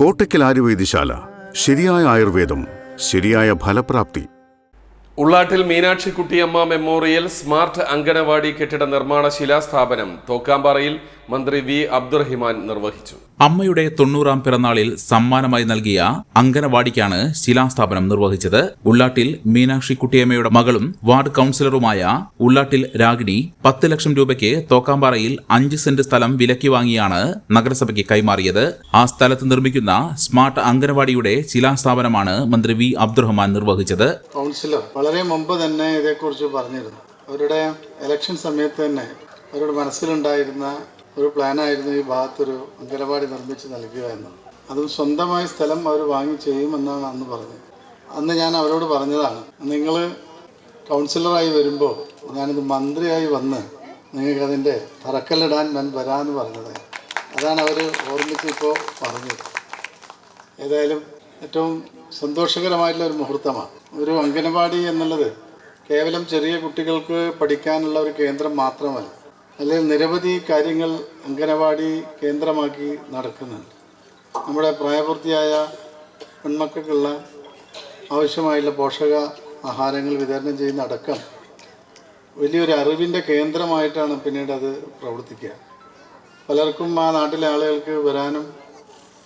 കോട്ടയ്ക്കൽ ആയുർവേദശാല ശരിയായ ആയുർവേദം ശരിയായ ഫലപ്രാപ്തി. ഉള്ളാട്ടിൽ മീനാക്ഷിക്കുട്ടിയമ്മ മെമ്മോറിയൽ സ്മാർട്ട് അങ്കണവാടി കെട്ടിട നിർമ്മാണ ശിലാസ്ഥാപനം തോക്കാമ്പാറയിൽ മന്ത്രി വി അബ്ദുറഹിമാൻ നിർവഹിച്ചു. അമ്മയുടെ തൊണ്ണൂറാം പിറന്നാളിൽ സമ്മാനമായി നൽകിയ അങ്കനവാടിക്കാണ് ശിലാസ്ഥാപനം നിർവഹിച്ചത്. ഉള്ളാട്ടിൽ മീനാക്ഷി കുട്ടിയമ്മയുടെ മകളും വാർഡ് കൌൺസിലറുമായ ഉള്ളാട്ടിൽ രാഗിണി പത്ത് ലക്ഷം രൂപയ്ക്ക് തോക്കാമ്പാറയിൽ അഞ്ച് സെന്റ് സ്ഥലം വിലക്കി വാങ്ങിയാണ് നഗരസഭയ്ക്ക് കൈമാറിയത്. ആ സ്ഥലത്ത് നിർമ്മിക്കുന്ന സ്മാർട്ട് അങ്കനവാടിയുടെ ശിലാസ്ഥാപനമാണ് മന്ത്രി വി അബ്ദുറഹ്മാൻ നിർവഹിച്ചത്. കൗൺസിലർ വളരെ മുമ്പ് തന്നെ ഇതേക്കുറിച്ച് പറഞ്ഞിരുന്നു. അവരുടെ ഇലക്ഷൻ സമയത്ത് തന്നെ അവരുടെ മനസ്സിലുണ്ടായിരുന്ന ഒരു പ്ലാനായിരുന്നു ഈ ഭാഗത്തൊരു അങ്കനവാടി നിർമ്മിച്ച് നൽകുക എന്നത് അതും സ്വന്തമായി സ്ഥലം അവർ വാങ്ങി ചെയ്യുമെന്നാണ് അന്ന് പറഞ്ഞത്. അന്ന് ഞാൻ അവരോട് പറഞ്ഞതാണ് നിങ്ങൾ കൗൺസിലറായി വരുമ്പോൾ ഞാനിത് മന്ത്രിയായി വന്ന് നിങ്ങൾക്കതിന്റെ തറക്കല്ലിടാൻ ഞാൻ വരാമെന്ന് പറഞ്ഞത്. അതാണ് അവർ ഓർമ്മിച്ച് ഇപ്പോൾ പറഞ്ഞത്. ഏതായാലും ഏറ്റവും സന്തോഷകരമായിട്ടുള്ള ഒരു മുഹൂർത്തമാണ്. ഒരു അംഗനവാടി എന്നുള്ളത് കേവലം ചെറിയ കുട്ടികൾക്ക് പഠിക്കാനുള്ള ഒരു കേന്ദ്രം മാത്രമല്ല അല്ലെങ്കിൽ നിരവധി കാര്യങ്ങൾ അംഗനവാടി കേന്ദ്രമാക്കി നടക്കുന്നുണ്ട്. നമ്മുടെ പ്രായപൂർത്തിയായ പെൺമക്കൾക്കുള്ള ആവശ്യമായുള്ള പോഷക ആഹാരങ്ങൾ വിതരണം ചെയ്യുന്ന അടക്കം വലിയൊരു അറിവിന്റെ കേന്ദ്രമായിട്ടാണ് പിന്നീട് അത് പ്രവർത്തിക്കുക. പലർക്കും ആ നാട്ടിലെ ആളുകൾക്ക് വരാനും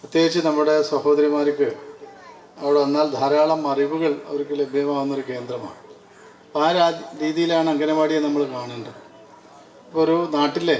പ്രത്യേകിച്ച് നമ്മുടെ സഹോദരിമാർക്ക് അവിടെ വന്നാൽ ധാരാളം അറിവുകൾ അവർക്ക് ലഭ്യമാകുന്നൊരു കേന്ദ്രമാണ്. ആ രീതിയിലാണ് അംഗനവാടിയെ നമ്മൾ കാണേണ്ടത്. ഒരു നാട്ടിലെ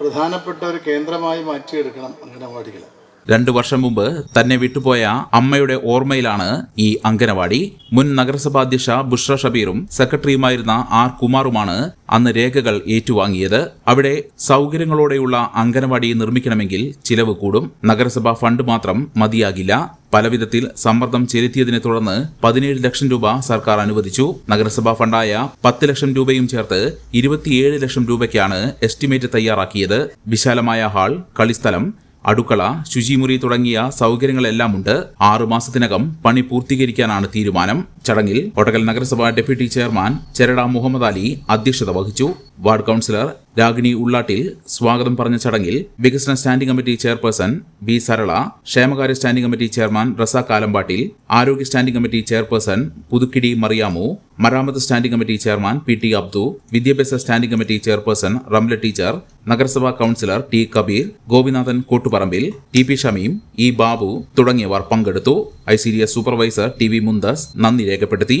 പ്രധാനപ്പെട്ട ഒരു കേന്ദ്രമായി മാറ്റിയെടുക്കണം അംഗനവാടികളെ രണ്ടു വർഷം മുമ്പ് തന്നെ വിട്ടുപോയ അമ്മയുടെ ഓർമ്മയിലാണ് ഈ അങ്കനവാടി മുൻ നഗരസഭാധ്യക്ഷ ബുഷ്ര ഷബീറും സെക്രട്ടറിയുമായിരുന്ന ആർ കുമാറുമാണ് അന്ന് രേഖകൾ ഏറ്റുവാങ്ങിയത്. അവിടെ സൗകര്യങ്ങളോടെയുള്ള അങ്കനവാടി നിർമ്മിക്കണമെങ്കിൽ ചിലവ് കൂടും. നഗരസഭാ ഫണ്ട് മാത്രം മതിയാകില്ല. പലവിധത്തിൽ സമ്മർദ്ദം ചെലുത്തിയതിനെ തുടർന്ന് പതിനേഴ് ലക്ഷം രൂപ സർക്കാർ അനുവദിച്ചു. നഗരസഭാ ഫണ്ടായ പത്ത് ലക്ഷം രൂപയും ചേർത്ത് ഇരുപത്തിയേഴ് ലക്ഷം രൂപയ്ക്കാണ് എസ്റ്റിമേറ്റ് തയ്യാറാക്കിയത്. വിശാലമായ ഹാൾ കളിസ്ഥലം അടുക്കള ശുചിമുറി തുടങ്ങിയ സൗകര്യങ്ങളെല്ലാമുണ്ട്. ആറു മാസത്തിനകം പണി പൂർത്തീകരിക്കാനാണ് തീരുമാനം. ചടങ്ങിൽ ഒട്ടകൽ നഗരസഭ ഡെപ്യൂട്ടി ചെയർമാൻ ചെരട മുഹമ്മദ് അലി അധ്യക്ഷത വഹിച്ചു. വാർഡ് കൌൺസിലർ രാഗിണി ഉള്ളാട്ടിൽ സ്വാഗതം പറഞ്ഞ ചടങ്ങിൽ വികസന standing committee chairperson B Sarala ക്ഷേമകാര്യ standing committee chairman Razak Alampattil ആരോഗ്യ standing committee chairperson Puthukkudi Mariyamu മരാമത്ത് standing committee chairman P T Abdu വിദ്യാഭ്യാസ standing committee chairperson Ramla teacher നഗരസഭാ councillor T Kabeer Gopinathan Kottuparambil T P Shameem E Babu തുടങ്ങിയവർ പങ്കെടുത്തു. I C D S supervisor T V Mumthas നന്ദി രേഖപ്പെടുത്തി.